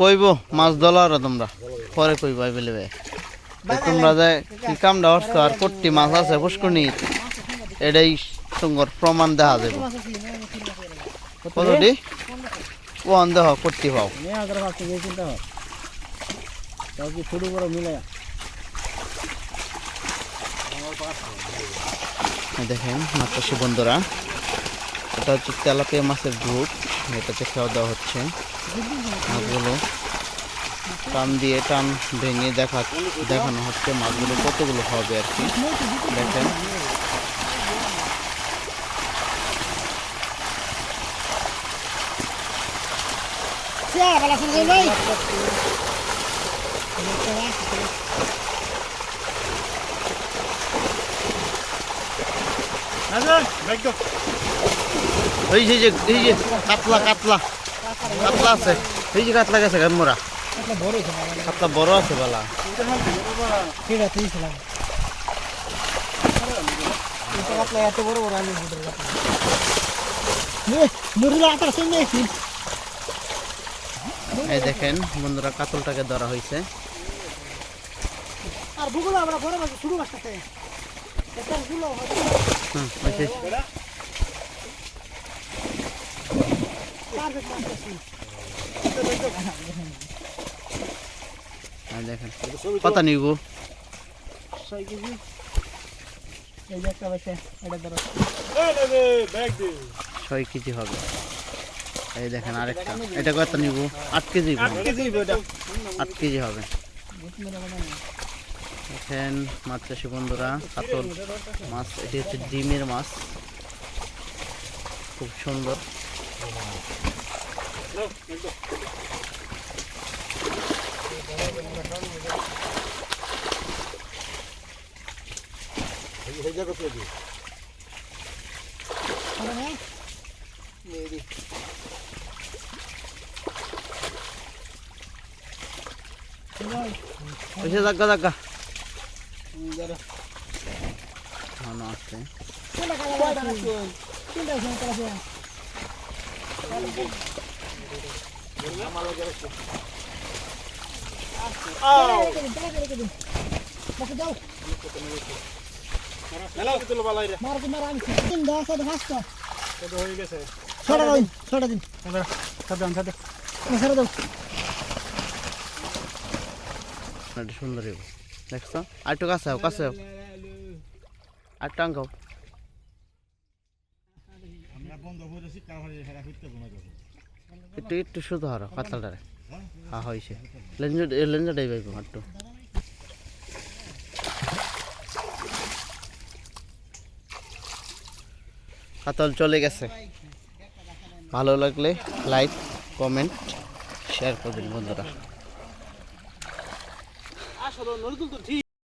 কইব মাছ দলার তোমরা। পরে কইব আইবেলে তোমরা যে কি কামটা আর কট্টি মাছ আছে পুষ্করণী এটাই সঙ্গর প্রমাণ দেখা যাবে কতটি? ও দেহ কট্টি পাও। ছোট বড় দেখেন মাছচাষি বন্ধুরা এটা হচ্ছে তেলাপিয়া মাছের গ্রুপ এটাতে খাওয়া দাওয়া হচ্ছে। মাছগুলো টান দিয়ে টান ভেঙে দেখা দেখানো হচ্ছে মাছগুলো কতগুলো হবে আর কি। দেখেন। এই যে এই যে কাতলা কাতলা। কাতলা আছে। এই যে কাতলা গেছে মোরা। কাতলা বড় আছে বালা। এই দেখেন, বন্ধুরা, কাতলটাকে ধরা হয়েছে। আর ভূগোল আমরা মাছ শুরু হুম হয়েছে পারফেক্ট মাছ আছে এই দেখেন কত নিব? ছয় কেজি। ছয় হবে। এই দেখেন আরেকটা এটা কত নিব? আট কেজি আট কেজি হবে দেখেন মাছ চাষি বন্ধুরা কাতল মাছ এটি হচ্ছে ডিমের মাছ। খুব সুন্দর। এসে দাগা দাগা ভালো আছে ছড়া দিন ছড়া দিন ছড়া দাও এটা সুন্দর একটু একটু শুধু হারো হ্যাঁ? হয়েছে লেঞ্জার লেঞ্জারটাই পাইব একটু কাতল চলে গেছে। ভালো লাগলে লাইক কমেন্ট শেয়ার করবেন বন্ধুরা।